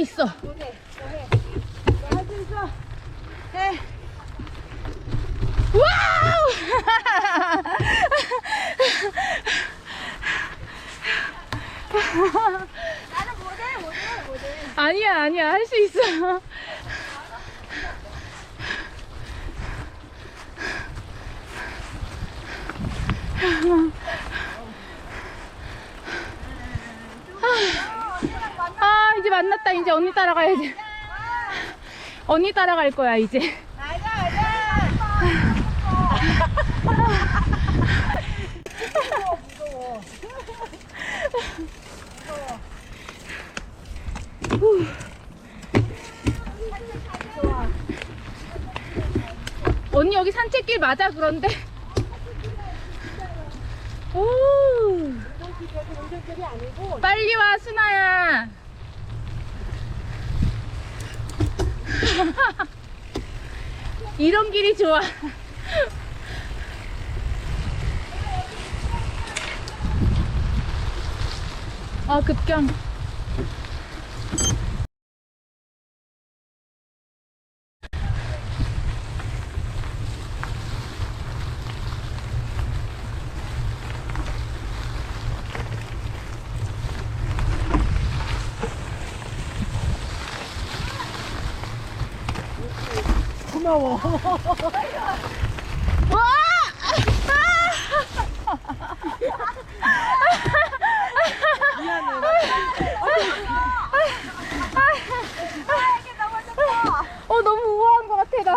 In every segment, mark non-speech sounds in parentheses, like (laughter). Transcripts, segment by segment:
있어. 너 해. 너 해. 너할수 있어. 해. 와우! 나는 못해, 못해, 못해. 아니야, 아니야. 할 수 있어. 아, 만났다. 이제 언니 따라가야지. 언니 따라갈 거야, 이제. 언니 여기 산책길 맞아, 그런데? 오. 빨리 와, 순아야. (laughs) 이런 길이 좋아. 아, 급경. 고마워. 와! 미안해. 어, 너무 우아한 것 같아, 나.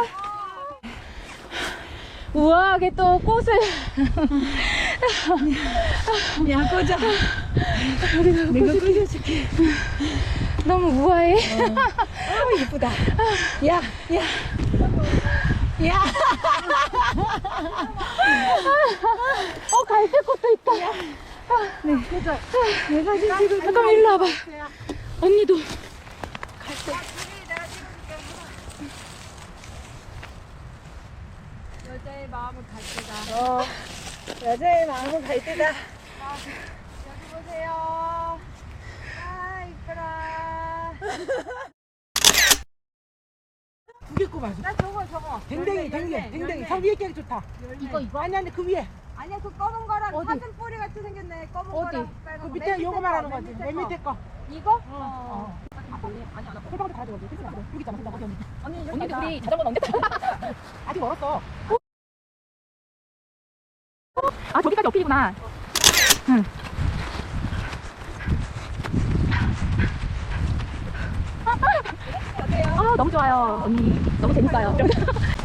우아하게 또 꽃을. 야, 꺼져. 내가 꺼져줄게. 너무 우아해. 어, 예쁘다. 야, 야. 야. 어, 갈색 꽃도 있다. 네, 꺼져. 내 사진 찍을 잠깐만, 일로 와봐. 언니도. 여자의 마음은 갈 때다. 어, 여자의 마음은 갈 때다. 여기 보세요. 아, 이쁘라. (laughs) 두개 꼽아줘. 나 저거, 저거. 댕댕이, 열매, 댕댕이, 열매, 댕댕이. 열매. 저 위에 깨기 좋다. 이거, 이거? 아니, 아니, 그 위에. 아니야, 그 검은 거랑 어디? 사슴 뿌리 같이 생겼네. 검은 어디? 거랑 빨간 그 거. 밑에 맨 요거 거, 말하는 맨 거지. 밑에 맨 거. 밑에 거. 이거? 어. 홀방도 가져가. 여기 있잖아. 여기 있잖아. 언니. 언니도 우리 자전거는 언제 타? 아직 멀었어. 아, 저기까지 어필이구나. 응. 너무 좋아요. 언니. 너무 재밌어요. (laughs)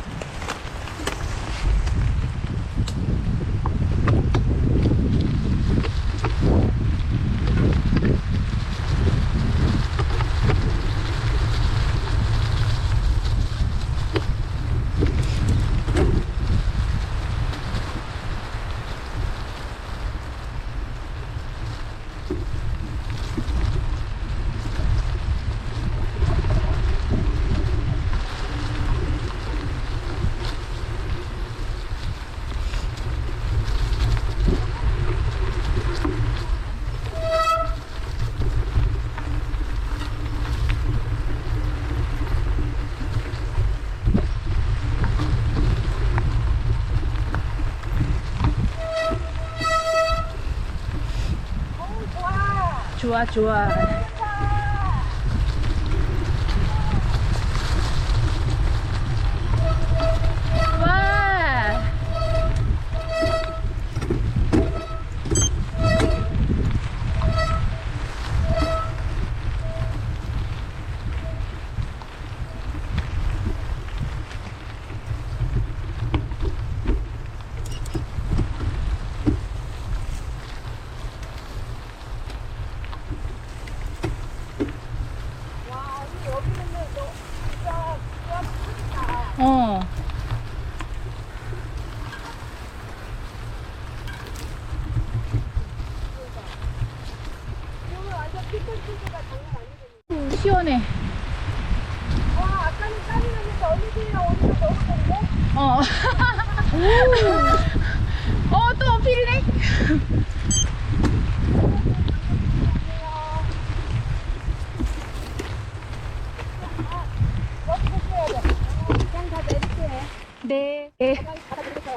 좋아, 좋아. 와. 와, 언니 여기는 너 진짜 그냥 크다. 어. 시원해. 와, 아까는 땀이 났는데 언니들이랑 오늘 어. 어, (laughs) (laughs) 또 어필이네.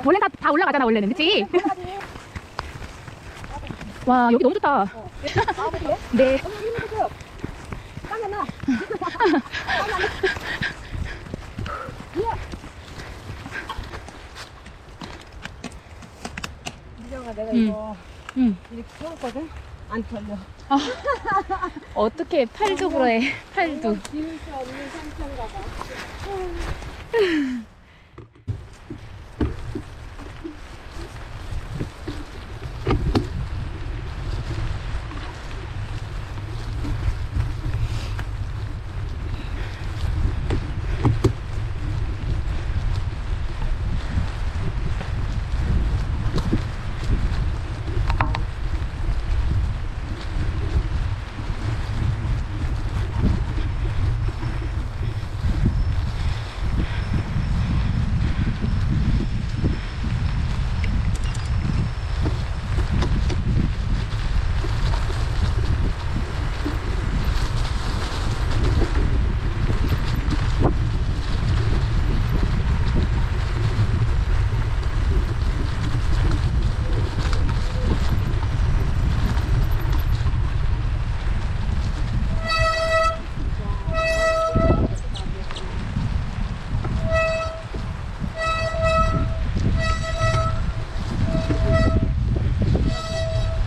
원래 다, 다 올라가잖아, 원래는. 그치? 와, 여기 너무 좋다. 네. 미정아 내가 응. 이거 응. 이렇게 세웠거든? 안 털려. 어떻게 팔도 그래, 팔도. 지울 수 없는 상처인가 봐. (laughs)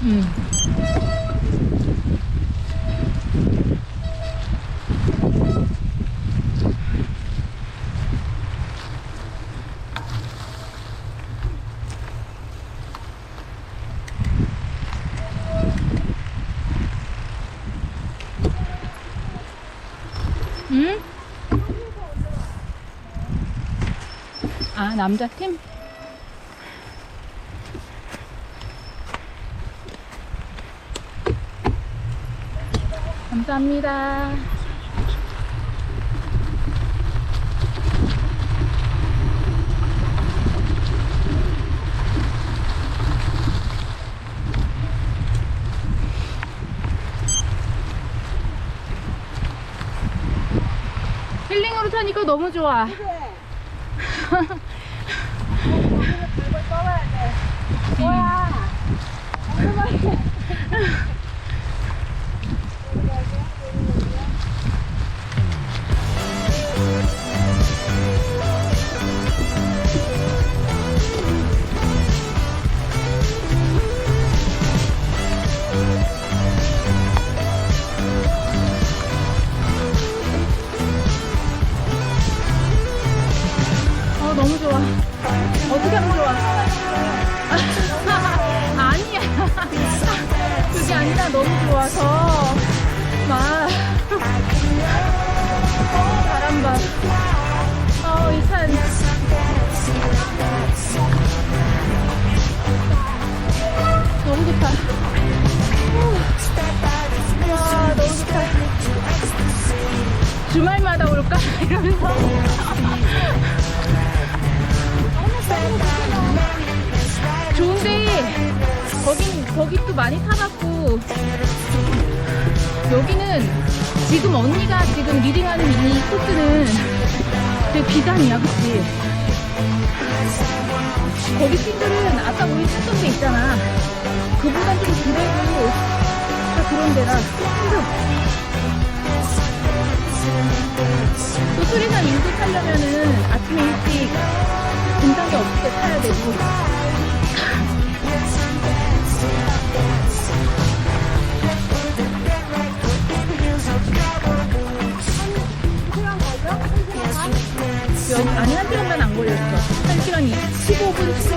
응. 응? 아, 남자 팀? 감사합니다. 힐링으로 타니까 너무 좋아. (laughs) 와. (laughs) (laughs) 아니라 너무 좋아서. 막. 어, 바람 봐. 어, 이 산. 너무 좋다. 후. 와, 너무 좋다. 주말마다 올까? (laughs) 이러면서. 좋은데 거긴 거기 또 많이 타봤고 여기는 지금 언니가 지금 리딩하는 이 코스는 되게 비단이야 그치? 거기 팀들은 아까 우리 탔던 데 있잖아. 그보다 좀 그래도 다 그런 데라 힘들어 또 수리산 인도 타려면은 아침에 일찍 등산기 없을 때 타야 되고 시간만 안 걸렸어. 한 시간 15분 16분.